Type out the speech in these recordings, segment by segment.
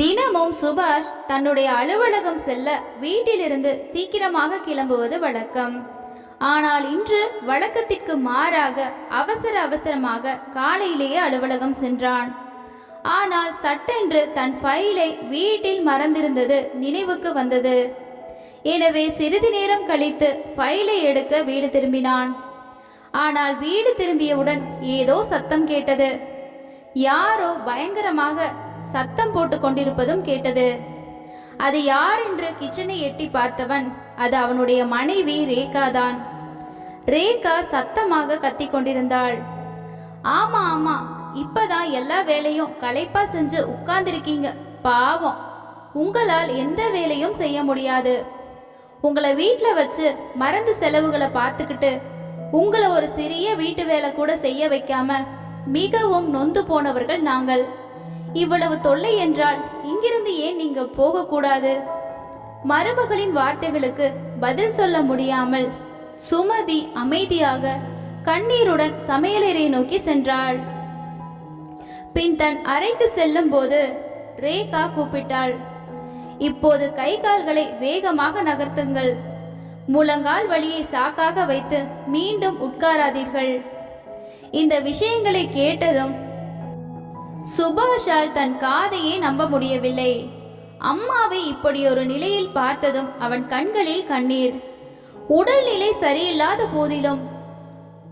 தினமும் சுபாஷ் தன்னுடைய அலுவலகம் செல்ல வீட்டிலிருந்து சீக்கிரமாக கிளம்புவது வழக்கம். ஆனால் இன்று வழக்கத்திற்கு மாறாக அவசர அவசரமாக காலையிலேயே அலுவலகம் சென்றான். ஆனால் சட்டென்று தன் ஃபைலை வீட்டில் மறந்திருந்தது நினைவுக்கு வந்தது. எனவே சிறிது நேரம் கழித்து ஃபைலை எடுக்க வீடு திரும்பினான். ஆனால் வீடு திரும்பியவுடன் ஏதோ சத்தம் கேட்டது. யாரோ பயங்கரமாக சத்தம் போட்டு கொண்டிருப்பதும் கேட்டது. அது யார் என்று கிச்சனை எட்டி பார்த்தவன் அது அவனுடைய மனைவி ரேகா தான். ரேகா சத்தமாக கத்தி கொண்டிருந்தாள். ஆமா ஆமா இப்பதான் எல்லா வேலையும் களைப்பா செஞ்சு உட்கார்ந்துருக்கீங்க பாவம். உங்களால் எந்த வேலையும் செய்ய முடியாது. உங்களை வீட்டில் வச்சு மருந்து செலவுகளை பார்த்துக்கிட்டு உங்களை ஒரு சிறிய வீட்டு வேலை கூட செய்ய வைக்காம மிகவும் நொந்து போனவர்கள் நாங்கள். இவ்வளவு தொல்லை என்றால் இங்கிருந்து ஏன் நீங்க போகக்கூடாது? மருமகளின் வார்த்தைகளுக்கு பதில் சொல்ல முடியாமல் சுமதி அமைதியாக கண்ணீருடன் சமையலறை நோக்கி சென்றாள். பின் தன் அறைக்கு செல்லும் போது ரேகா கூப்பிட்டாள். இப்போது கை கால்களை வேகமாக நகர்த்துங்கள். முழங்கால் வழியை சாக்காக வைத்து மீண்டும் உட்காராதீர்கள். இந்த விஷயங்களை கேட்டதும் சுபாஷால் தன் காதையே நம்ப முடியவில்லை. அம்மாவை இப்படி ஒரு நிலையில் பார்த்ததும் அவன் கண்களில் கண்ணீர். உடல்நிலை சரியில்லாத போதிலும்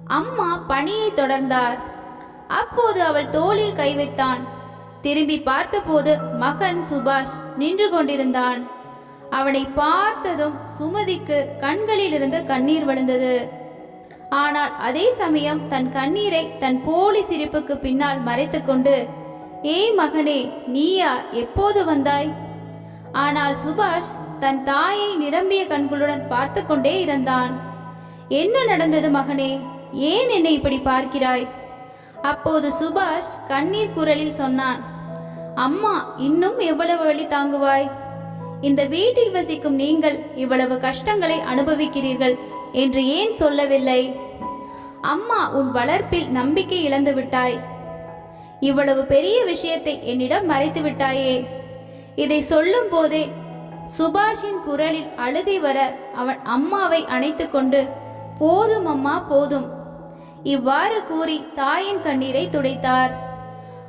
அம்மா பணியை தொடர்ந்தார். அப்போது அவள் தோளில் கை வைத்தான். திரும்பி பார்த்தபோது மகன் சுபாஷ் நின்று கொண்டிருந்தான். அவனை பார்த்ததும் சுமதிக்கு கண்களிலிருந்து கண்ணீர் வழிந்தது. ஆனால் அதே சமயம் தன் கண்ணீரை தன் போலி சிரிப்புக்கு பின்னால் மறைத்துக்கொண்டு ஏய் மகனே நீயா எப்போது வந்தாய்? ஆனால் சுபாஷ் தன் தாயை நிரம்பிய கண்களுடன் பார்த்து கொண்டே இருந்தான். என்ன நடந்தது மகனே? ஏன் என்னை இப்படி பார்க்கிறாய்? அப்போது சுபாஷ் கண்ணீர் குரலில் சொன்னான் அம்மா இன்னும் எவ்வளவு வழி தாங்குவாய்? இந்த வீட்டில் வசிக்கும் நீங்கள் இவ்வளவு கஷ்டங்களை அனுபவிக்கிறீர்கள் என்று ஏன் சொல்லவில்லை? அம்மா உன் வளர்ப்பில் நம்பிக்கை இழந்து விட்டாய். இவ்வளவு பெரிய விஷயத்தை என்னிடம் மறைத்து விட்டாயே. இதை சொல்லும் போதே சுபாஷின் குரலில் அழுகை வர அவன் அம்மாவை அணைத்து கொண்டு போதும் அம்மா போதும். இவ்வாறு கூறி தாயின் கண்ணீரை துடைத்தார்.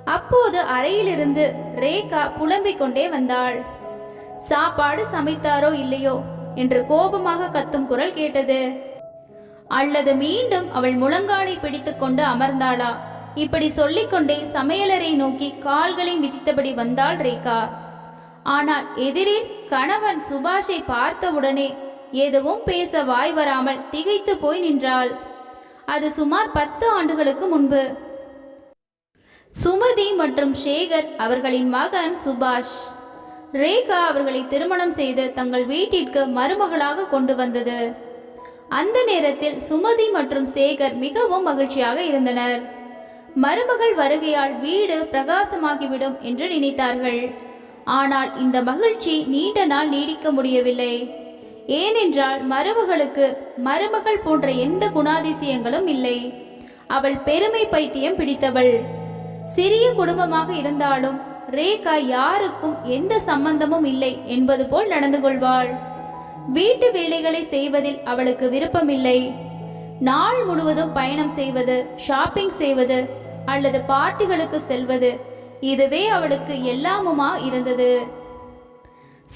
அப்போது அறையிலிருந்து ரேகா புலம்பிக் கொண்டே வந்தாள். சாப்பாடு சமைத்தாரோ இல்லையோ? என்று கோபமாக கத்தும் குரல் கேட்டது. அல்லது மீண்டும் அவள் முழங்காலை பிடித்துக்கொண்டு அமர்ந்தாளா? இப்படி சொல்லிக்கொண்டே சமையலறை நோக்கி கால்களை மிதித்தபடி வந்தாள் ரேகா. ஆனால் எதிரில் கணவன் சுபாஷை பார்த்தவுடனே எதுவும் பேச வாய் வராமல் திகைத்து போய் நின்றாள். அது சுமார் பத்து ஆண்டுகளுக்கு முன்பு. சுமதி மற்றும் சேகர் அவர்களின் மகன் சுபாஷ். ரேகா அவர்களை திருமணம் செய்து தங்கள் வீட்டிற்கு மருமகளாக கொண்டு வந்தது. அந்த நேரத்தில் சுமதி மற்றும் சேகர் மிகவும் மகிழ்ச்சியாக இருந்தனர். மருமகள் வருகையால் வீடு பிரகாசமாகிவிடும் என்று நினைத்தார்கள். ஆனால் இந்த மகிழ்ச்சி நீண்ட நாள் நீடிக்க முடியவில்லை. ஏனென்றால் மருமகளுக்கு மருமகள் போன்ற எந்த குணாதிசயங்களும் இல்லை. அவள் பெருமை பைத்தியம் பிடித்தவள். சிறிய குடும்பமாக இருந்தாலும் ரேகா யாருக்கும் எந்த சம்பந்தமும் இல்லை என்பது போல் நடந்து கொள்வாள். வீட்டு வேலைகளை செய்வதில் அவளுக்கு விருப்பமில்லை. நாள் முழுவதும் பயணம் செய்வது ஷாப்பிங் செய்வது அல்லது பார்ட்டிகளுக்கு செல்வது. இதுவே அவளுக்கு எல்லாமுமா இருந்தது.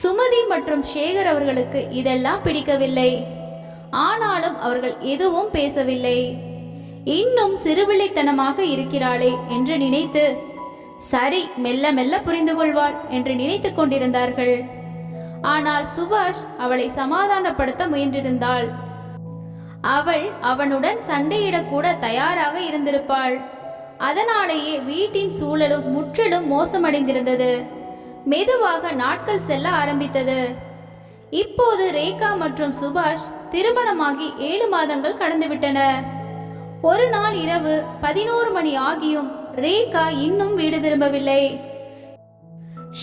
சுமதி மற்றும் சேகர் அவர்களுக்கு இதெல்லாம் பிடிக்கவில்லை. ஆனாலும் அவர்கள் எதுவும் பேசவில்லை. இன்னும் சிறுபிள்ளைத்தனமாக இருக்கிறாளே என்று நினைத்து சரி மெல்ல மெல்ல புரிந்து கொள்வாள் என்று நினைத்து கொண்டிருந்தார்கள். ஆனால் சுபாஷ் அவளை சமாதானப்படுத்த முயன்றிருந்தாள். அவள் அவனுடன் சண்டையிடக்கூட தயாராக இருந்திருப்பாள். அதனாலேயே வீட்டின் சூழலும் முற்றிலும் மோசமடைந்திருந்தது. மெதுவாக நாட்கள் செல்ல ஆரம்பித்தது. இப்போது ரேகா மற்றும் சுபாஷ் திருமணமாகி ஏழு மாதங்கள் கடந்துவிட்டன. ஒரு நாள் இரவு பதினோரு மணி ஆகியும் ரேகா இன்னும் வீடு திரும்பவில்லை.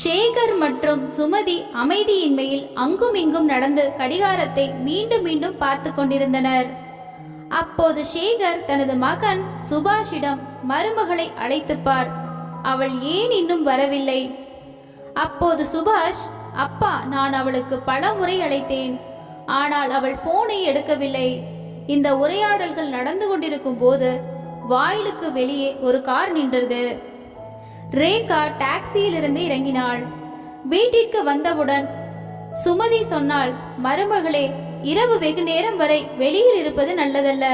சேகர் மற்றும் சுமதி அமைதியின்மையில் அங்கும் இங்கும் நடந்து கடிகாரத்தை மீண்டும் மீண்டும் பார்த்து கொண்டிருந்தனர். அப்போது சேகர் தனது மகன் சுபாஷிடம் மருமகளை அழைத்துப்பார். அவள் ஏன் இன்னும் வரவில்லை? அப்போது சுபாஷ் அப்பா நான் அவளுக்கு பல முறை அழைத்தேன். ஆனால் அவள் போனை எடுக்கவில்லை. இந்த உரையாடல்கள் நடந்து கொண்டிருக்கும் போது வாயிலுக்கு வெளியே ஒரு கார் நின்றது. ரேகா டாக்ஸியிலிருந்து இறங்கினாள். வீட்டிற்கு வந்தவுடன் சுமதி சொன்னாள் மருமகளே இரவு வெகு நேரம் வரை வெளியில் இருப்பது நல்லதல்ல.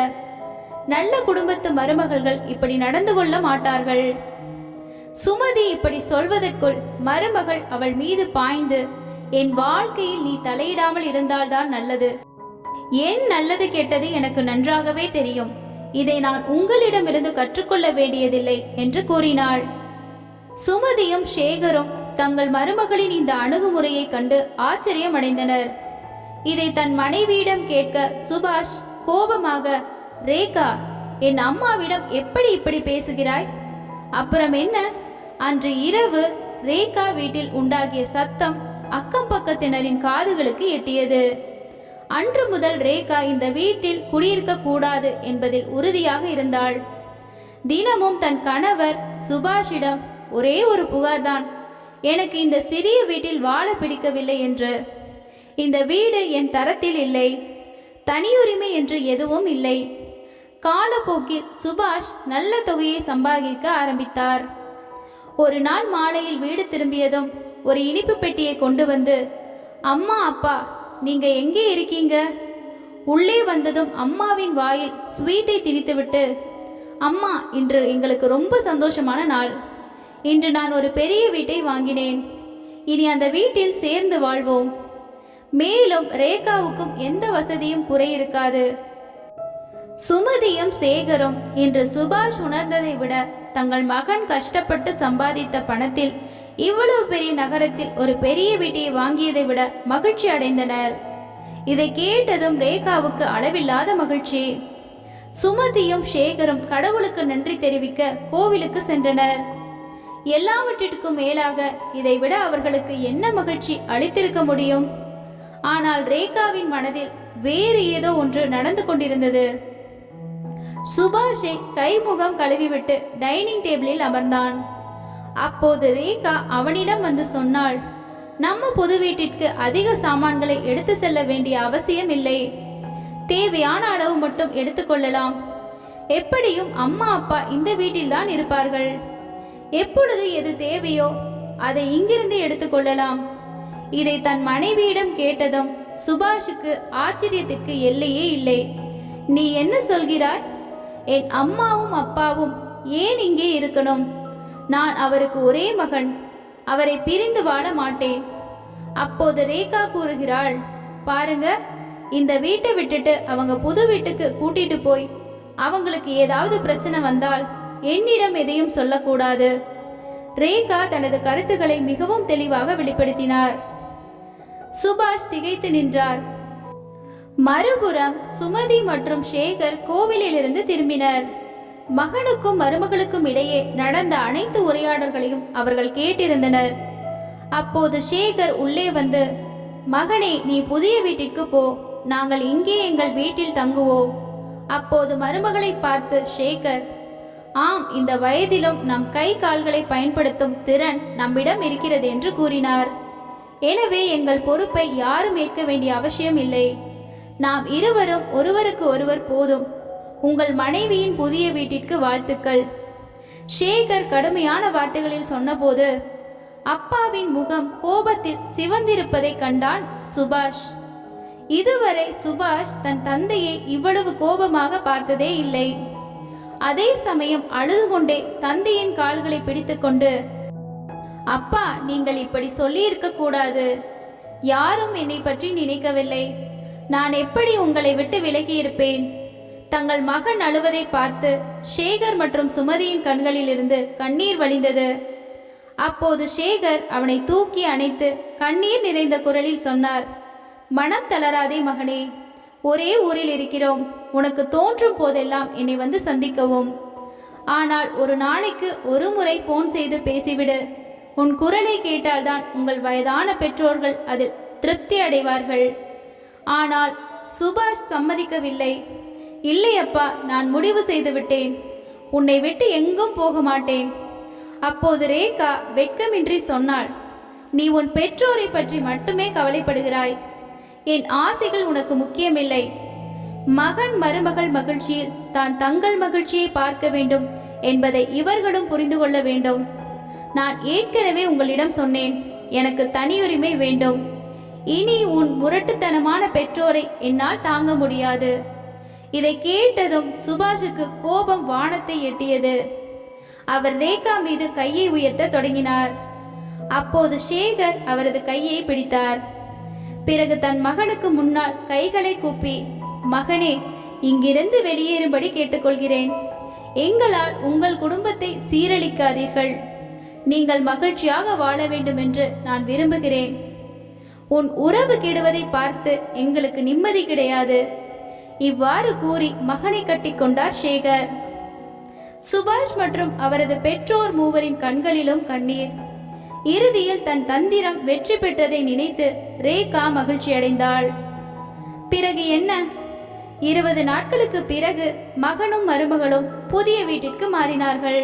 நல்ல குடும்பத்து மருமகள்கள் இப்படி நடந்து கொள்ள மாட்டார்கள். சுமதி இப்படி சொல்வதற்குள் மருமகள் அவள் மீது பாய்ந்து என் வாழ்க்கையில் நீ தலையிடாமல் இருந்தால்தான் நல்லது. ஏன் நல்லது கெட்டது எனக்கு நன்றாகவே தெரியும். இதை நான் உங்களிடமிருந்து கற்றுக்கொள்ள வேண்டியதில்லை என்று கூறினாள். சுமதியும் சேகரும் தங்கள் மருமகளின் இந்த அணுகுமுறையை கண்டு ஆச்சரியமடைந்தனர். இதை தன் மனைவியிடம் கேட்க சுபாஷ் கோபமாக ரேகா என் அம்மாவிடம் எப்படி இப்படி பேசுகிறாய்? அப்புறம் என்ன? அன்று இரவு ரேகா வீட்டில் உண்டாகிய சத்தம் அக்கம் பக்கத்தினரின் காதுகளுக்கு எட்டியது. அன்று முதல் ரேகா இந்த வீட்டில் குடியிருக்க கூடாது என்பதில் உறுதியாக இருந்தாள். தினமும் தன் கணவர் சுபாஷிடம் ஒரே ஒரு புகார்தான். எனக்கு இந்த சிறிய வீட்டில் வாழ பிடிக்கவில்லை என்று. இந்த வீடு என் தரத்தில் இல்லை. தனியுரிமை என்று எதுவும் இல்லை. காலப்போக்கில் சுபாஷ் நல்ல தொகையை சம்பாதிக்க ஆரம்பித்தார். ஒரு நாள் மாலையில் வீடு திரும்பியதும் ஒரு இனிப்பு பெட்டியை கொண்டு வந்து அம்மா அப்பா நீங்க எங்கே இருக்கீங்க? உள்ளே வந்ததும் அம்மாவின் வாயில் ஸ்வீட்டை திணித்துவிட்டு அம்மா இன்று எங்களுக்கு ரொம்ப சந்தோஷமான நாள். இன்று நான் ஒரு பெரிய வீட்டை வாங்கினேன். இனி அந்த வீட்டில் சேர்ந்து வாழ்வோம். மேலும் ரேகாவுக்கும் எந்த வசதியும் குறை இருக்காது சுமதியும் சேகரும் இன்று சுபாஷ் உணர்ந்ததை விட தங்கள் மகன் கஷ்டப்பட்டு சம்பாதித்த பணத்தில் இவ்வளவு பெரிய நகரத்தில் ஒரு பெரிய வீட்டை வாங்கியதை விட மகிழ்ச்சி அடைந்தனர். இதை கேட்டதும் ரேகாவுக்கு அளவில்லாத மகிழ்ச்சி. சுமதியும் சேகரும் கடவுளுக்கு நன்றி தெரிவிக்க கோவிலுக்கு சென்றனர். எல்லாவற்றிற்கும் மேலாக இதைவிட அவர்களுக்கு என்ன மகிழ்ச்சி அளித்திருக்க முடியும்? ஆனால் ரேகாவின் மனதில் வேறு ஏதோ ஒன்று நடந்து கொண்டிருந்தது. சுபாஷை கைமுகம் கழுவிவிட்டு டைனிங் டேபிளில் அமர்ந்தான். அப்போது ரேகா அவனிடம் வந்து சொன்னாள் நம்ம புது வீட்டிற்கு அதிக சாமான்களை எடுத்து செல்ல வேண்டிய அவசியம் இல்லை. தேவையான அளவு மட்டும் எடுத்துக்கொள்ளலாம் எப்படியும் அம்மா அப்பா இந்த வீட்டில்தான் இருப்பார்கள். எப்பொழுது எது தேவையோ அதை இங்கிருந்து எடுத்துக்கொள்ளலாம் இதை தன் மனைவியிடம் கேட்டதும் சுபாஷுக்கு ஆச்சரியத்துக்கு எல்லையே இல்லை. நீ என்ன சொல்கிறாய்? என் அம்மாவும் அப்பாவும் ஏன் இங்கே இருக்கணும்? நான் அவருக்கு ஒரே மகன் அவரை பிரிந்து வாழ மாட்டேன். அப்போது ரேகா கூறுகிறாள் பாருங்க இந்த வீட்டை விட்டுட்டு அவங்க புது வீட்டுக்கு கூட்டிட்டு போய் அவங்களுக்கு ஏதாவது பிரச்சனை வந்தால் என்னிடம் எதையும் சொல்லக்கூடாது. ரேகா தனது கருத்துக்களை மிகவும் தெளிவாக வெளிப்படுத்தினார். சுபாஷ் திகைத்து நின்றார். மறுபுறம் சுமதி மற்றும் சேகர் கோவிலிலிருந்து திரும்பினர். மகனுக்கும் மருமகளுக்கும் இடையே நடந்த அனைத்து உரையாடல்களையும் அவர்கள் கேட்டிருந்தனர். அப்போது சேகர் உள்ளே வந்து மகனே நீ புதிய வீட்டிற்கு போ. நாங்கள் இங்கே எங்கள் வீட்டில் தங்குவோம். அப்போது மருமகளை பார்த்து சேகர் ஆம் இந்த வயதிலும் நம் கை கால்களை பயன்படுத்தும் திறன் நம்மிடம் இருக்கிறது என்று கூறினார். எனவே எங்கள் பொறுப்பை யாரும் ஏற்க வேண்டிய அவசியம் இல்லை. நாம் இருவரும் ஒருவருக்கு ஒருவர் போதும். உங்கள் மனைவியின் புதிய வீட்டிற்கு வாழ்த்துக்கள். ஷேகர் கடுமையான வார்த்தைகளில் சொன்னபோது அப்பாவின் முகம் கோபத்தில் சிவந்திருப்பதை கண்டான் சுபாஷ். இதுவரை சுபாஷ் தன் தந்தையை இவ்வளவு கோபமாக பார்த்ததே இல்லை. அதே சமயம் அழுது கொண்டே தந்தையின் கால்களை பிடித்துக்கொண்டு அப்பா நீங்கள் இப்படி சொல்லியிருக்க கூடாது. யாரும் என்னை பற்றி நினைக்கவில்லை. நான் எப்படி உங்களை விட்டு விலகியிருப்பேன்? தங்கள் மகன் அழுவதை பார்த்து சேகர் மற்றும் சுமதியின் கண்களிலிருந்து கண்ணீர் வழிந்தது. அப்போது சேகர் அவனை தூக்கி அணைத்து கண்ணீர் நிறைந்த குரலில் சொன்னார் மனம் தளராதே மகனே ஒரே ஊரில் இருக்கிறோம். உனக்கு தோன்றும் போதெல்லாம் என்னை வந்து சந்திக்கவும். ஆனால் ஒரு நாளைக்கு ஒரு முறை ஃபோன் செய்து பேசிவிடு. உன் குரலை கேட்டால்தான் உங்கள் வயதான பெற்றோர்கள் அதில் திருப்தி அடைவார்கள். ஆனால் சுபாஷ் சம்மதிக்கவில்லை. இல்லையப்பா நான் முடிவு செய்து விட்டேன் உன்னை விட்டு எங்கும் போக மாட்டேன். அப்போது ரேகா வெட்கமின்றி சொன்னாள் நீ உன் பெற்றோரை பற்றி மட்டுமே கவலைப்படுகிறாய். என் ஆசைகள் உனக்கு முக்கியமில்லை. மகன் மருமகள் மகிழ்ச்சியில் தான் தங்கள் மகிழ்ச்சியை பார்க்க வேண்டும் என்பதை இவர்களும் புரிந்து கொள்ள வேண்டும். நான் ஏற்கனவே உங்களிடம் சொன்னேன் எனக்கு தனியுரிமை வேண்டும். இனி உன் முரட்டுத்தனமான பெற்றோரை என்னால் தாங்க முடியாது. இதை கேட்டதும் சுபாஷுக்கு கோபம் வானத்தை எட்டியது. அவர் ரேகா மீது கையை உயர்த்த தொடங்கினார். அப்போது சேகர் அவரது கையை பிடித்தார். பிறகு தன் மகனுக்கு முன்னால் கைகளை கூப்பி மகனே இங்கிருந்து வெளியேறும்படி கேட்டுக்கொள்கிறேன். எங்களால் உங்கள் குடும்பத்தை சீரழிக்காதீர்கள். நீங்கள் மகிழ்ச்சியாக வாழ வேண்டும் என்று நான் விரும்புகிறேன். உன் உறவு கெடுவதை பார்த்து எங்களுக்கு நிம்மதி கிடையாது. இவ்வாறு கூறி மகனை கட்டி கொண்டார் சேகர். சுபாஷ் மற்றும் அவரது பெற்றோர் மூவரின் கண்களிலும் கண்ணீர். இறுதியில் தன் தந்திரம் வெற்றி பெற்றதை நினைத்து ரேகா மகிழ்ச்சியடைந்தாள் பிறகு என்ன? இருபது நாட்களுக்கு பிறகு மகனும் மருமகளும் புதிய வீட்டிற்கு மாறினார்கள்.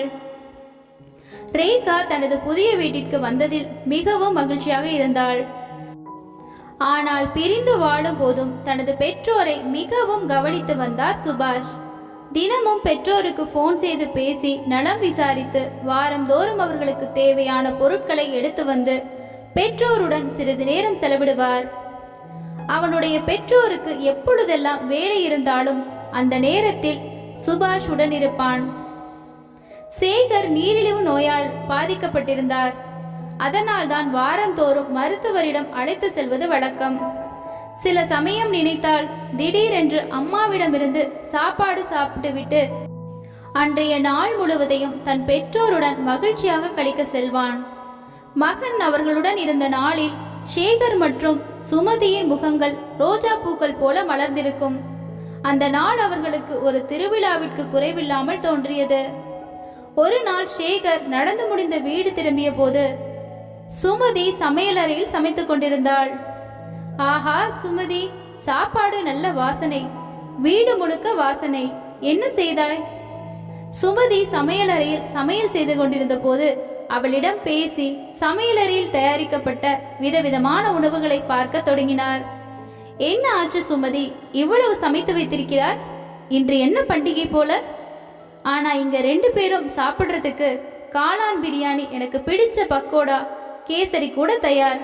ரேகா தனது புதிய வீட்டிற்கு வந்ததில் மிகவும் மகிழ்ச்சியாக இருந்தாள். ஆனால் பிரிந்து வாழும் போதும் தனது பெற்றோரை மிகவும் கவனித்து வந்தார் சுபாஷ். தினமும் பெற்றோருக்கு ஃபோன் செய்து பேசி நலம் விசாரித்து வாரந்தோறும் அவர்களுக்கு தேவையான பொருட்களை எடுத்து வந்து பெற்றோருடன் சிறிது நேரம் செலவிடுவார். அவனுடைய பெற்றோருக்கு எப்பொழுதெல்லாம் வேலை இருந்தாலும் அந்த நேரத்தில் சுபாஷ் உடன் இருப்பான். சேகர் நீரிழிவு நோயால் பாதிக்கப்பட்டிருந்தார். அதனால்தான் வாரந்தோறும் மருத்துவரிடம் அழைத்து செல்வது வழக்கம். சில சமயம் நினைத்தால் திடீரென்று அம்மாவிடமிருந்து சாப்பாடு சாப்பிட்டுவிட்டு அன்றைய நாள் முழுவதையும் தன் பெற்றோருடன் மகிழ்ச்சியாக கழிக்க செல்வான். மகன் அவர்களுடன் இருந்த நாளில் சேகர் மற்றும் சுமதியின் முகங்கள் ரோஜா பூக்கள் போல மலர்ந்திருக்கும். அந்த நாள் அவர்களுக்கு ஒரு திருவிழாவிற்கு குறைவில்லாமல் தோன்றியது. ஒரு நாள் சேகர் நடந்து முடிந்த வீடு திரும்பிய போது சுமதி சமையலறையில் சமைத்துக் கொண்டிருந்தாள். ஆஹா சுமதி சாப்பாடு நல்ல வாசனை வீடு முழுக்க வாசனை. என்ன செய்தாய்? சுமதி சமையலறையில் சமையல் செய்து கொண்டிருந்த போது அவளிடம் பேசி சமையலறையில் தயாரிக்கப்பட்ட விதவிதமான உணவுகளை பார்க்க தொடங்கினார். என்ன ஆச்சு சுமதி? இவ்வளவு சமைத்து வைத்திருக்கிறாய்? இன்று என்ன பண்டிகை போல? ஆனா இங்க ரெண்டு பேரும் சாப்பிடுறதுக்கு காளான் பிரியாணி எனக்கு பிடிச்ச பக்கோடா கேசரி கூட தயார்.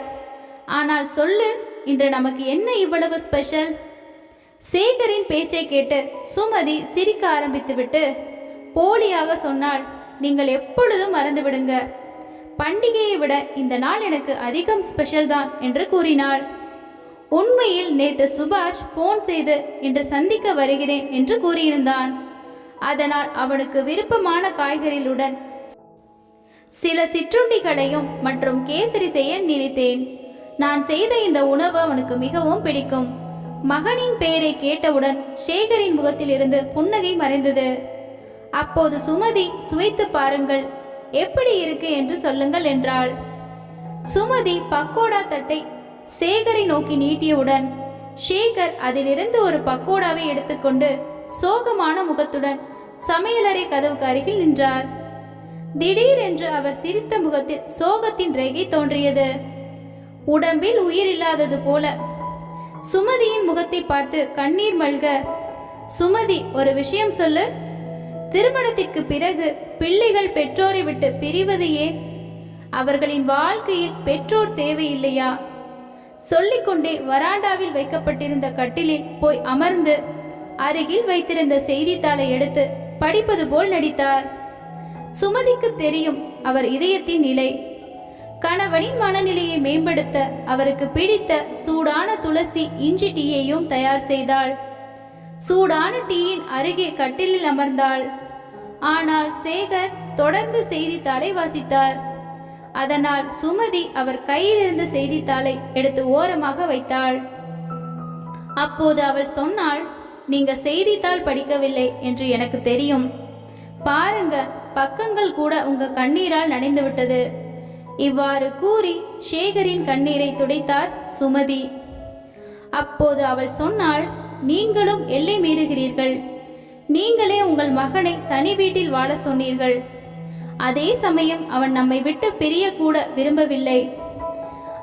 ஆனால் சொல்லு இன்று நமக்கு என்ன இவ்வளவு ஸ்பெஷல் சேகரின் பேச்சை கேட்டு சுமதி சிரிக்க ஆரம்பித்துவிட்டு போலியாக சொன்னால் நீங்கள் எப்பொழுதும் மறந்துவிடுங்க பண்டிகையை விட இந்த நாள் எனக்கு அதிகம் ஸ்பெஷல் தான் என்று கூறினாள். உண்மையில் நேற்று சுபாஷ் ஃபோன் செய்து இன்று சந்திக்க வருகிறேன் என்று கூறியிருந்தான். அதனால் அவனுக்கு விருப்பமான காய்கறிகளுடன் சில சிற்றுண்டிகளையும் மற்றும் கேசரி செய்ய நினைத்தேன். நான் செய்த இந்த உணவு அவனுக்கு மிகவும் பிடிக்கும். மகனின் பெயரை கேட்டவுடன் சேகரின் முகத்திலிருந்து புன்னகை மறைந்தது. அப்போது சுமதி சுவைத்து பாருங்கள். எப்படி இருக்கு என்று சொல்லுங்கள் என்றாள். சுமதி பக்கோடா தட்டை சேகரை நோக்கி நீட்டியவுடன் சேகர் அதிலிருந்து ஒரு பக்கோடாவை எடுத்துக்கொண்டு சோகமான முகத்துடன் சமையலறை கதவுக்கு அருகில் நின்றார். திடீரென்று அவர் சிரித்த முகத்தில் சோகத்தின் ரேகை தோன்றியது. உடம்பில் உயிர் இல்லாதது போல. சுமதியின் முகத்தை பார்த்து கண்ணீர் மல்க. சுமதி ஒரு விஷயம் சொல்லு. திருமணத்திற்கு பிறகு பிள்ளைகள் பெற்றோரை விட்டு பிரிவது ஏன்? அவர்களின் வாழ்க்கையில் பெற்றோர் தேவையில்லையா? சொல்லிக்கொண்டே வராண்டாவில் வைக்கப்பட்டிருந்த கட்டிலில் போய் அமர்ந்து அருகில் வைத்திருந்த செய்தித்தாளை எடுத்து படிப்பது போல் நடித்தார். சுமதிக்கு தெரியும் அவர் இதயத்தின் நிலை கணவனின் மனநிலையை மேம்படுத்த அவருக்கு பிடித்த சூடான துளசி இஞ்சி டீயையும் தயார் செய்தாள். சூடான டீயின் அருகே கட்டிலில் அமர்ந்தாள். ஆனால் சேகர் தொடர்ந்து செய்தித்தாளை வாசித்தார். அதனால் சுமதி அவர் கையில் இருந்த செய்தித்தாளை எடுத்து ஓரமாக வைத்தாள். அப்போது அவள் சொன்னாள் நீங்க செய்தித்தாள் படிக்கவில்லை என்று எனக்கு தெரியும். பாருங்க பக்கங்கள் கூட உங்க கண்ணீரால் நனைந்து விட்டது இவ்வாறு கூறி சேகரின் கண்ணீரை துடைத்தார் சுமதி. அப்போது அவள் சொன்னாள் நீங்களும் எல்லை மீறுகிறீர்கள். நீங்களே உங்கள் மகனை தனி வீட்டில் வாழ சொன்னீர்கள். அதே சமயம் அவன் நம்மை விட்டு பிரியக்கூட விரும்பவில்லை.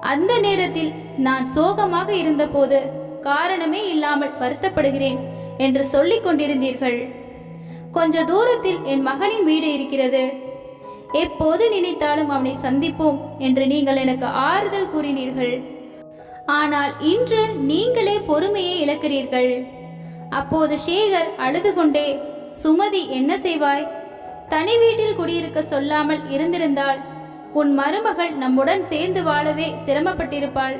அந்த நேரத்தில் நான் சோகமாக இருந்தபோது காரணமே இல்லாமல் வருத்தப்படுகிறேன் என்று சொல்லிக் கொண்டிருந்தீர்கள். கொஞ்ச தூரத்தில் என் மகனின் வீடு இருக்கிறது. எப்போது நினைத்தாலும் அவனை சந்திப்போம் என்று நீங்கள் எனக்கு ஆறுதல் கூறினீர்கள். ஆனால் இன்று நீங்களே பொறுமையை இழக்கிறீர்கள். அப்போது சேகர் அழுது கொண்டே சுமதி என்ன செய்வாய்? தனி வீட்டில் குடியிருக்க சொல்லாமல் இருந்திருந்தால் உன் மருமகள் நம்முடன் சேர்ந்து வாழவே சிரமப்பட்டிருப்பாள்.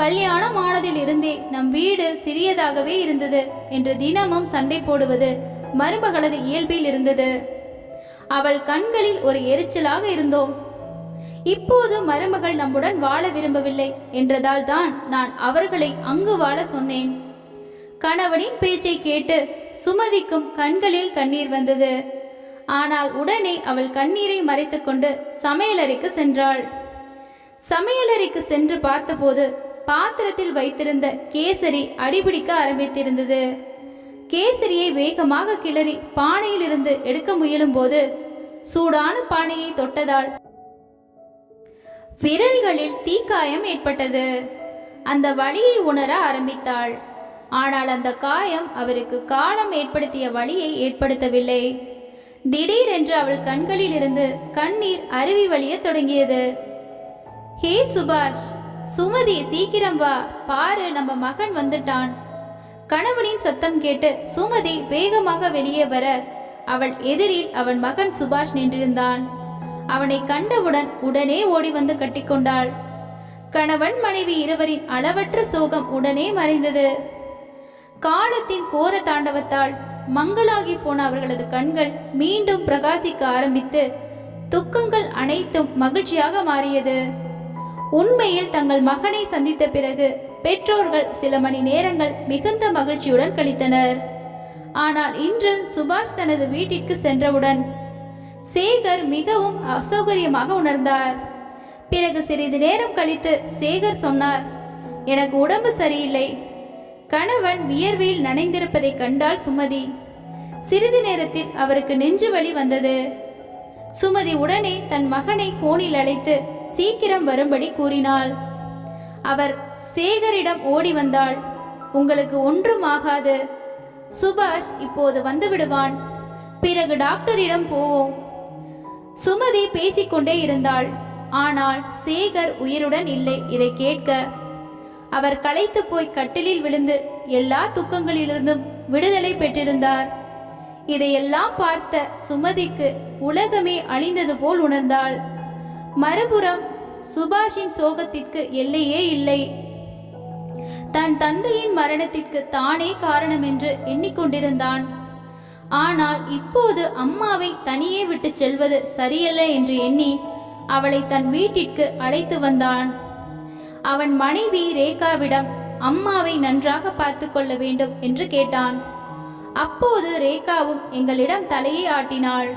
கல்யாணம் ஆனதில் இருந்தே நம் வீடு சிறியதாகவே இருந்தது என்று தினமும் சண்டை போடுவது மருமகளது இயல்பில் இருந்தது. அவள் கண்களில் ஒரு எரிச்சலாக இருந்தோம் இப்போது மருமகள் நம்முடன் வாழ விரும்பவில்லை என்றதால் தான் நான் அவர்களை அங்கு வாழ சொன்னேன். கணவனின் பேச்சை கேட்டு சுமதிக்கும் கண்களில் கண்ணீர் வந்தது. ஆனால் உடனே அவள் கண்ணீரை மறைத்துக்கொண்டு சமையலறைக்கு சென்றாள். சமையலறைக்கு சென்று பார்த்தபோது பாத்திரத்தில் வைத்திருந்த கேசரி அடிபிடிக்க ஆரம்பித்திருந்தது. கேசரியை வேகமாக கிளறி பானையிலிருந்து எடுக்க முயலும்போது சூடான பானையை தொட்டதால் விரல்களில் தீக்காயம் ஏற்பட்டது. அந்த வழியை உணர ஆரம்பித்தாள். ஆனால் அந்த காயம் அவருக்கு காலம் ஏற்படுத்திய வலியை ஏற்படுத்தவில்லை. திடீரென்று அவள் கண்களில் இருந்து கண்ணீர் அருவி வழியத் தொடங்கியது. ஹே சுபாஷ் சுமதி சீக்கிரம் வா. பாரு நம்ம மகன் வந்துட்டான். கணவனின் சத்தம் கேட்டு சுமதி வேகமாக வெளியே வர அவள் எதிரில் அவன் மகன் சுபாஷ் நின்றிருந்தான். அவனை கண்டவுடன் உடனே ஓடி வந்து கட்டிக்கொண்டாள். கணவன் மனைவி இருவரின் அளவற்ற சோகம் உடனே மறைந்தது. காலத்தின் கோர தாண்டவத்தால் மங்களாகி போன அவர்களது கண்கள் மீண்டும் பிரகாசிக்க ஆரம்பித்து துக்கங்கள் அனைத்தும் மகிழ்ச்சியாக மாறியது. உண்மையில் தங்கள் மகனை சந்தித்த பிறகு பெற்றோர்கள் சில மணி நேரங்கள் மிகுந்த மகிழ்ச்சியுடன் கழித்தனர். ஆனால் இன்று சுபாஷ் தனது வீட்டிற்கு சென்றவுடன் சேகர் மிகவும் அசௌகரியமாக உணர்ந்தார். பிறகு சிறிது நேரம் கழித்து சேகர் சொன்னார் எனக்கு உடம்பு சரியில்லை. கணவன் வியர்வையில் நனைந்திருப்பதைக் கண்டால் சுமதி. சிறிது நேரத்தில் அவருக்கு நெஞ்சு வலி வந்தது. சுமதி உடனே தன் மகனை போனில் அழைத்து சீக்கிரம் வரும்படி கூறினாள். அவர் சேகரிடம் ஓடி வந்தாள் உங்களுக்கு ஒன்றும் ஆகாது சுபாஷ் இப்போது வந்து விடுவான் பிறகு டாக்டரிடம் போவோம். சுமதி பேசிக்கொண்டே இருந்தாள். ஆனால் சேகர் உயிருடன் இல்லை இதை கேட்க. அவர் களைத்து போய் கட்டிலில் விழுந்து எல்லா துக்கங்களிலிருந்தும் விடுதலை பெற்றிருந்தார். இதையெல்லாம் பார்த்த சுமதிக்கு உலகமே அழிந்தது போல் உணர்ந்தாள். மறுபுறம் சுபாஷின் சோகத்திற்கு எல்லையே இல்லை. தன் தந்தையின் மரணத்திற்கு தானே காரணம் என்று எண்ணிக்கொண்டிருந்தான். ஆனால் இப்போது அம்மாவை தனியே விட்டு செல்வது சரியல்ல என்று எண்ணி அவளை தன் வீட்டிற்கு அழைத்து வந்தான். அவன் மனைவி ரேகாவிடம் அம்மாவை நன்றாக பார்த்து கொள்ள வேண்டும் என்று கேட்டான். அப்போது ரேகாவும் எங்களிடம் தலையை ஆட்டினாள்.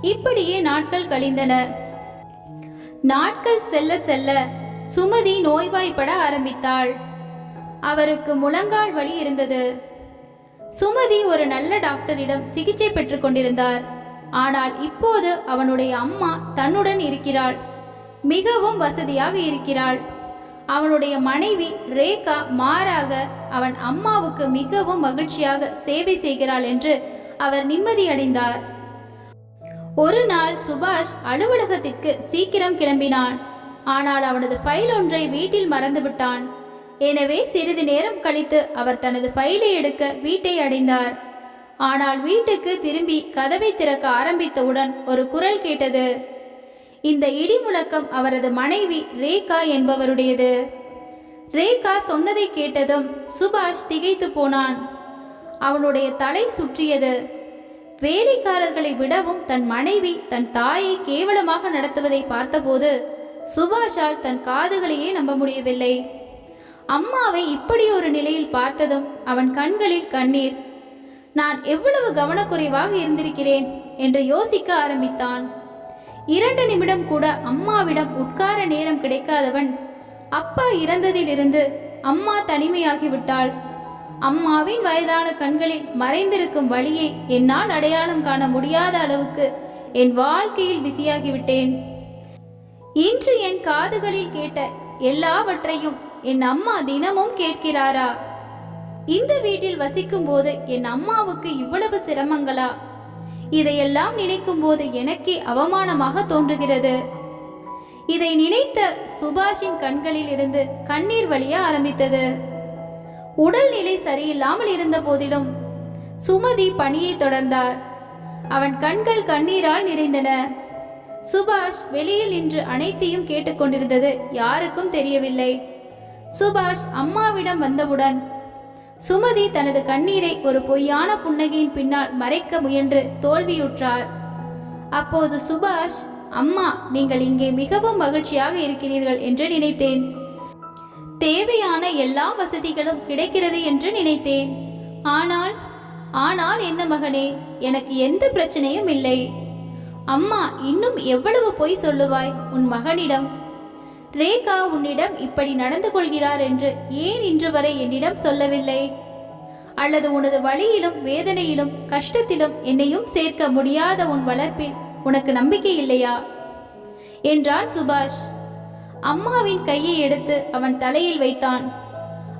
இப்படியே நாட்கள் கழிந்தன. நாட்கள் செல்ல செல்ல சுமதி நோய்வாய்ப்பட ஆரம்பித்தாள். அவருக்கு முழங்கால் வலி இருந்தது. சுமதி ஒரு நல்ல டாக்டரிடம் சிகிச்சை பெற்றுக் கொண்டிருந்தார். ஆனால் இப்போது அவனுடைய அம்மா தன்னுடன் இருக்கிறாள். மிகவும் வசதியாக இருக்கிறாள். அவனுடைய மனைவி ரேகா மாறாக அவன் அம்மாவுக்கு மிகவும் மகிழ்ச்சியாக சேவை செய்கிறாள் என்று அவர் நிம்மதியடைந்தார். ஒரு நாள் சுபாஷ் அலுவலகத்திற்கு சீக்கிரம் கிளம்பினான். ஆனால் அவனது ஃபைல் ஒன்றை வீட்டில் மறந்துவிட்டான் எனவே சிறிது நேரம் கழித்து அவர் தனது ஃபைலை எடுக்க வீட்டை அடைந்தார். ஆனால் வீட்டுக்கு திரும்பி கதவை திறக்க ஆரம்பித்தவுடன் ஒரு குரல் கேட்டது. இந்த இடி முழக்கம் அவரது மனைவி ரேகா என்பவருடையது. ரேகா சொன்னதை கேட்டதும் சுபாஷ் திகைத்து போனான். அவனுடைய தலை சுற்றியது. வேலைக்காரர்களை விடவும் தன் மனைவி தன் தாயை கேவலமாக நடத்துவதை பார்த்தபோது சுபாஷால் தன் காதுகளையே நம்ப முடியவில்லை. அம்மாவை இப்படி ஒரு நிலையில் பார்த்ததும் அவன் கண்களில் கண்ணீர். நான் எவ்வளவு கவனக்குறைவாக இருந்திருக்கிறேன் என்று யோசிக்க ஆரம்பித்தான். இரண்டு நிமிடம் கூட அம்மாவிடம் உட்கார நேரம் கிடைக்காதவன் அப்பா இறந்ததிலிருந்து அம்மா தனிமையாகிவிட்டாள். அம்மாவின் வயதான கண்களில் மறைந்திருக்கும் வழியை என்னால் அடையாளம் காண முடியாத அளவுக்கு என் வாழ்க்கையில் பிஸியாகிவிட்டேன். இன்று என் காதுகளில் கேட்ட எல்லாவற்றையும் என் அம்மா தினமும் கேட்கிறாரா? இந்த வீட்டில் வசிக்கும் போது என் அம்மாவுக்கு இவ்வளவு சிரமங்களா? இதையெல்லாம் நினைக்கும் போது எனக்கே அவமானமாக தோன்றுகிறது. இதை நினைத்த சுபாஷின் கண்களில் இருந்து கண்ணீர் வழிய ஆரம்பித்தது. உடல்நிலை சரியில்லாமல் இருந்த போதிலும் சுமதி பணியை தொடர்ந்தார். அவன் கண்கள் கண்ணீரால் நிறைந்தன. சுபாஷ் வெளியில் நின்று அனைத்தையும் கேட்டுக்கொண்டிருந்தது யாருக்கும் தெரியவில்லை. சுபாஷ் அம்மாவிடம் வந்தவுடன் சுமதி தனது கண்ணீரை ஒரு பொய்யான புன்னகையின் பின்னால் மறைக்க முயன்று தோல்வியுற்றார். அப்போது சுபாஷ் அம்மா நீங்கள் இங்கே மிகவும் மகிழ்ச்சியாக இருக்கிறீர்கள் என்று நினைத்தேன். தேவையான எல்லா வசதிகளும் கிடைக்கிறது என்று நினைத்தேன். ஆனால் ஆனால் என்ன மகனே எனக்கு எந்த பிரச்சனையும் இல்லை. அம்மா இன்னும் எவ்வளவு பொய் சொல்லுவாய் உன் மகனிடம்? ரேகா உன்னிடம் இப்படி நடந்து கொள்கிறார் என்று ஏன் இன்று வரை என்னிடம் சொல்லவில்லை? அல்லது உனது வழியிலும் வேதனையிலும் கஷ்டத்திலும் என்னையும் சேர்க்க முடியாத உன் வளர்ப்பில் உனக்கு நம்பிக்கை இல்லையா? என்றான் சுபாஷ். அம்மாவின் கையை எடுத்து அவன் தலையில் வைத்தான்.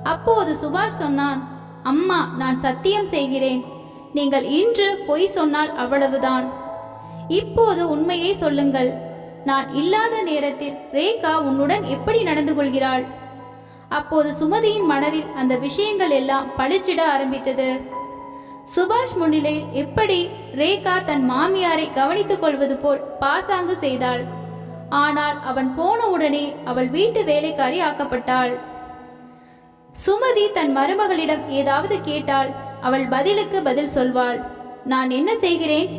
அப்போது சுபாஷ் சொன்னான் அம்மா நான் சத்தியம் செய்கிறேன். நீங்கள் இன்று பொய் சொன்னால் அவ்வளவுதான். இப்போது உண்மையை சொல்லுங்கள். நான் இல்லாத நேரத்தில் ரேகா உன்னுடன் எப்படி நடந்து கொள்கிறாள்? அப்போது சுமதியின் மனதில் அந்த விஷயங்கள் எல்லாம் பளிச்சிட ஆரம்பித்தது. சுபாஷ் முன்னிலையில் எப்படி ரேகா தன் மாமியாரை கவனித்துக் கொள்வது போல் பாசாங்கு செய்தாள். ஆனால் அவன் போன உடனே அவள் வீட்டு வேலைக்காரி ஆக்கப்பட்டாள். சுமதி தன் மருமகளிடம் ஏதாவது கேட்டால் அவள் பதிலுக்கு பதில் சொல்வாள். நான் என்ன செய்கிறேன்?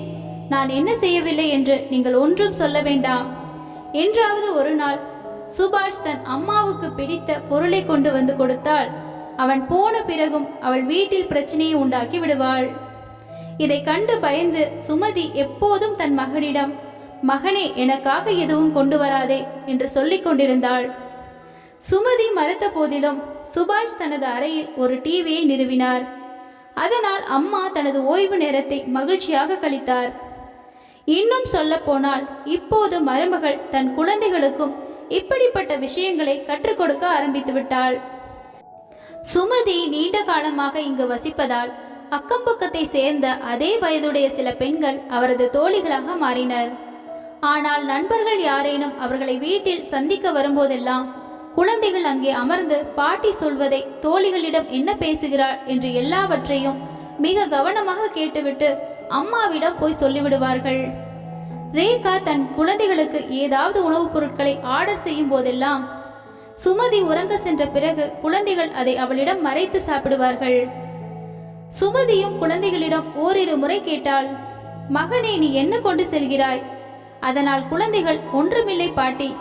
நான் என்ன செய்யவில்லை என்று நீங்கள் ஒன்றும் சொல்ல வேண்டாம் என்றாவது ஒரு நாள் சுபாஷ் தன் அம்மாவுக்கு பிடித்த பொருளை கொண்டு வந்து கொடுத்தால் அவன் போன பிறகும் அவள் வீட்டில் பிரச்சனையை உண்டாக்கி விடுவாள். இதை கண்டு பயந்து சுமதி எப்போதும் தன் மகனிடம் மகனே எனக்காக எதுவும் கொண்டு வராதே என்று சொல்லிக் கொண்டிருந்தாள். சுமதி மறுத்த போதிலும் சுபாஷ் தனது அறையில் ஒரு டிவியை நிறுவினார். அதனால் அம்மா தனது ஓய்வு நேரத்தை மகிழ்ச்சியாக கழித்தார். இன்னும் சொல்ல போனால் இப்போது மருமகள் தன் குழந்தைகளுக்கும் இப்படிப்பட்ட விஷயங்களை கற்றுக் கொடுக்க ஆரம்பித்து விட்டாள். சுமதி நீண்ட காலமாக இங்கு வசிப்பதால் அக்கம்பக்கத்தை சேர்ந்த அதே வயதுடைய சில பெண்கள் அவரது தோழிகளாக மாறினர். ஆனால் நண்பர்கள் யாரேனும் அவர்களை வீட்டில் சந்திக்க வரும்போதெல்லாம் குழந்தைகள் அங்கே அமர்ந்து பாட்டி சொல்வதை தோழிகளிடம் என்ன பேசுகிறாள் என்று எல்லாவற்றையும் மிக கவனமாக கேட்டுவிட்டு அம்மாவிடம் போய் சொல்லிவிடுவார்கள். ரேகா தன் குழந்தைகளுக்கு ஏதாவது உணவுப் பொருட்களை ஆர்டர் செய்யும் போதெல்லாம் சுமதி உறங்க சென்ற பிறகு குழந்தைகள் அதை அவளிடம் மறைத்து சாப்பிடுவார்கள். சுமதியும் குழந்தைகளிடம் ஓரிரு முறை கேட்டாள் மகனே நீ என்ன கொண்டு செல்கிறாய்? அதனால் குழந்தைகள் ஒன்றுமில்லை பாட்டி.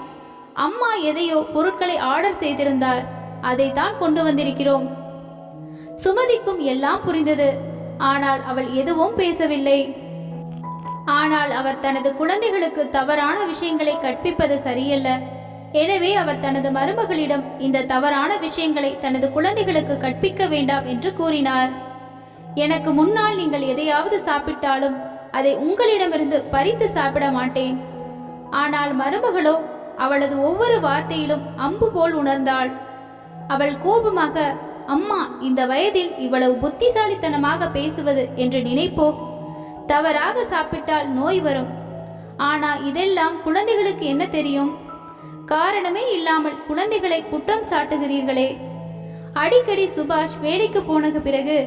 அம்மா எதையோ பொருட்களை ஆர்டர் செய்திருந்தார். அதைத்தான் கொண்டு வந்திருக்கிறோம். சுமதிக்கும் எல்லாம் புரிந்தது. ஆனால் அவள் எதுவும் பேசவில்லை. ஆனால் அவர் தனது குழந்தைகளுக்கு தவறான விஷயங்களை கற்பிப்பது சரியல்ல. எனவே அவர் தனது மருமகளிடம் இந்த தவறான விஷயங்களை தனது குழந்தைகளுக்கு கற்பிக்க வேண்டாம் என்று கூறினார். எனக்கு முன்னால் நீங்கள் எதையாவது சாப்பிட்டாலும் அதை உங்களிடமிருந்து பறித்து சாப்பிட மாட்டேன். ஆனால் மருமகளோ அவளது ஒவ்வொரு வார்த்தையிலும் அம்பு போல் உணர்ந்தாள். அவள் கோபமாக அம்மா இந்த வயதில் இவ்வளவு புத்திசாலித்தனமாக பேசுவது என்று நினைப்போ? தவறாக சாப்பிட்டால் நோய் வரும். ஆனா இதெல்லாம் குழந்தைகளுக்கு என்ன தெரியும்? காரணமே இல்லாமல் குழந்தைகளை குற்றம் சாட்டுகிறீர்களே. அடிக்கடி சுபாஷ் வேலைக்கு போன பிறகு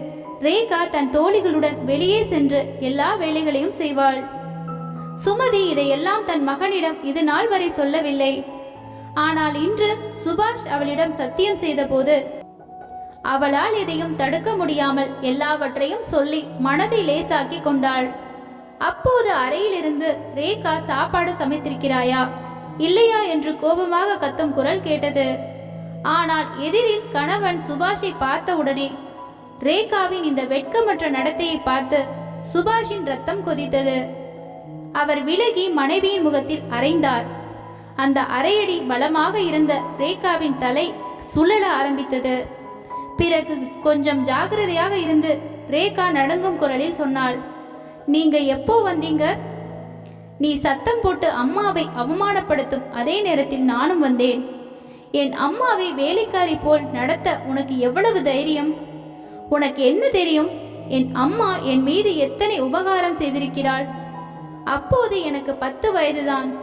ரேகா தன் தோழிகளுடன் வெளியே சென்று எல்லா வேலைகளையும் செய்வாள். சுமதி இதையெல்லாம் தன் மகனிடம் இது நாள் வரை சொல்லவில்லை. ஆனால் இன்று சுபாஷ் அவளிடம் சத்தியம் செய்தபோது அவளால் எதையும் தடுக்க முடியாமல் எல்லாவற்றையும் சொல்லி மனதை லேசாக்கி கொண்டாள். அப்போது அறையிலிருந்து ரேகா சாப்பாடு சமைத்திருக்கிறாயா இல்லையா என்று கோபமாக கத்தும் குரல் கேட்டது. ஆனால் எதிரில் கணவன் சுபாஷை பார்த்தவுடனே ரேகாவின் இந்த வெட்கமற்ற நடத்தையை பார்த்து சுபாஷின் ரத்தம் கொதித்தது. அவர் விலகி மனைவியின் முகத்தில் அரைந்தார். அந்த அரையடி பலமாக இருந்த ரேகாவின் தலை சுழல ஆரம்பித்தது. பிறகு கொஞ்சம் ஜாக்கிரதையாக இருந்து ரேகா நடுங்கும் குரலில் சொன்னாள் நீங்க எப்போ வந்தீங்க? நீ சத்தம் போட்டு அம்மாவை அவமானப்படுத்தும் அதே நேரத்தில் நானும் வந்தேன். என் அம்மாவை வேலைக்காரி போல் நடத்த உனக்கு எவ்வளவு தைரியம்? உனக்கு என்ன தெரியும்? என் அம்மா என் மீது எத்தனை உபகாரம் செய்திருக்கிறாள்? அப்போது எனக்கு பத்து வயதுதான்.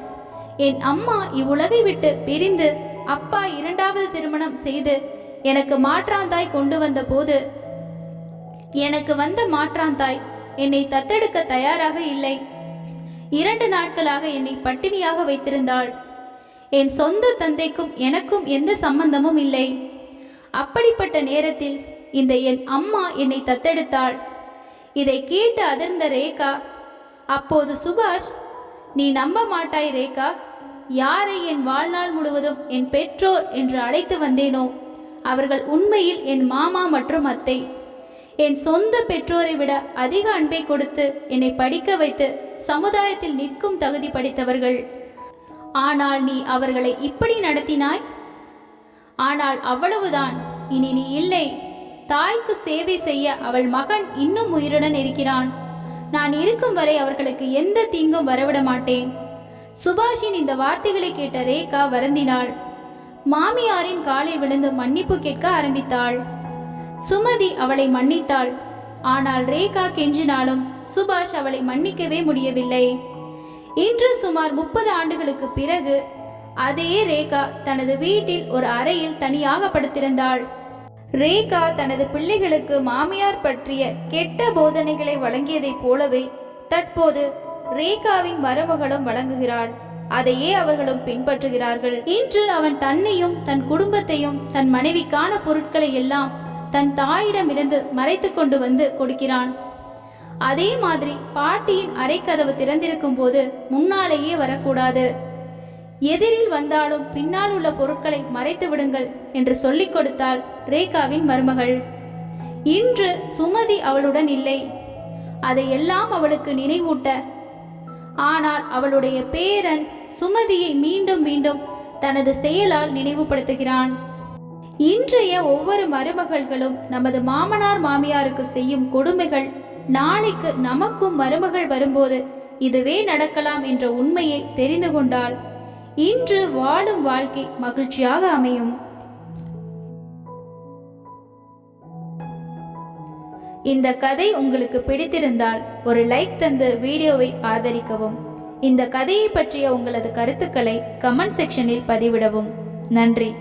என் அம்மா இவ்வுலகை விட்டு பிரிந்து அப்பா இரண்டாவது திருமணம் செய்து எனக்கு மாற்றாந்தாய் கொண்டு வந்த போது எனக்கு வந்த மாற்றாந்தாய் என்னை தத்தெடுக்க தயாராக இல்லை. இரண்டு நாட்களாக என்னை பட்டினியாக வைத்திருந்தாள். என் சொந்த தந்தைக்கும் எனக்கும் எந்த சம்பந்தமும் இல்லை. அப்படிப்பட்ட நேரத்தில் இந்த என் அம்மா என்னை தத்தெடுத்தாள். இதை கேட்டு அதிர்ந்த ரேகா அப்போது சுபாஷ் நீ நம்ப மாட்டாய் ரேகா. யாரை என் வாழ்நாள் முழுவதும் என் பெற்றோர் என்று அழைத்து வந்தேனோ அவர்கள் உண்மையில் என் மாமா மற்றும் அத்தை. என் சொந்த பெற்றோரை விட அதிக அன்பை கொடுத்து என்னை படிக்க வைத்து சமுதாயத்தில் நிற்கும் தகுதி படைத்தவர்கள். ஆனால் நீ அவர்களை இப்படி நடத்தினாய்? ஆனால் அவ்வளவுதான். இனி நீ இல்லை. தாய்க்கு சேவை செய்ய அவள் மகன் இன்னும் உயிருடன் இருக்கிறான். நான் இருக்கும் வரை அவர்களுக்கு எந்த தீங்கும் வரவிட மாட்டேன். சுபாஷின் இந்த வார்த்தைகளை கேட்ட ரேகா வருந்தினாள். மாமியாரின் காலில் விழுந்து மன்னிப்பு கேட்க ஆரம்பித்தாள். சுமதி அவளை மன்னித்தாள். ஆனால் ரேகா கெஞ்சினாலும் சுபாஷ் அவளை மன்னிக்கவே முடியவில்லை. இன்று சுமார் முப்பது ஆண்டுகளுக்கு பிறகு அதே ரேகா தனது வீட்டில் ஒரு அறையில் தனியாக படுத்திருந்தாள். ரேகா தனது பிள்ளைகளுக்கு மாமியார் பற்றிய கெட்ட போதனைகளை வழங்கியதைப் போலவே தற்போது ரேகாவின் மருமகளும் வழங்குகிறாள். அதையே அவர்களும் பின்பற்றுகிறார்கள். இன்று அவன் தன்னையும் தன் குடும்பத்தையும் தன் மனைவிக்கான பொருட்களை எல்லாம் தன் தாயிடமிருந்து மறைத்து கொண்டு வந்து கொடுக்கிறான். அதே மாதிரி பாட்டியின் அரைக்கதவு திறந்திருக்கும் போது முன்னாலேயே வரக்கூடாது. எதிரில் வந்தாலும் பின்னால் உள்ள பொருட்களை மறைத்து விடுங்கள் என்று சொல்லிக் கொடுத்தாள் ரேகாவின் மருமகள். இன்று சுமதி அவளுடன் இல்லை. அதையெல்லாம் அவளுக்கு நினைவூட்ட. ஆனால் அவளுடைய பேரன் சுமதியை மீண்டும் மீண்டும் தனது செயலால் நினைவுபடுத்துகிறான். இன்றைய ஒவ்வொரு மருமகள்களும் நமது மாமனார் மாமியாருக்கு செய்யும் கொடுமைகள் நாளைக்கு நமக்கும் மருமகள் வரும்போது இதுவே நடக்கலாம் என்ற உண்மையை தெரிந்து கொண்டால் இன்று வாழும் வாழ்க்கை மகிழ்ச்சியாக அமையும். இந்த கதை உங்களுக்கு பிடித்திருந்தால் ஒரு லைக் தந்து வீடியோவை ஆதரிக்கவும். இந்த கதையை பற்றிய உங்களது கருத்துக்களை கமெண்ட் செக்ஷனில் பதிவிடவும். நன்றி.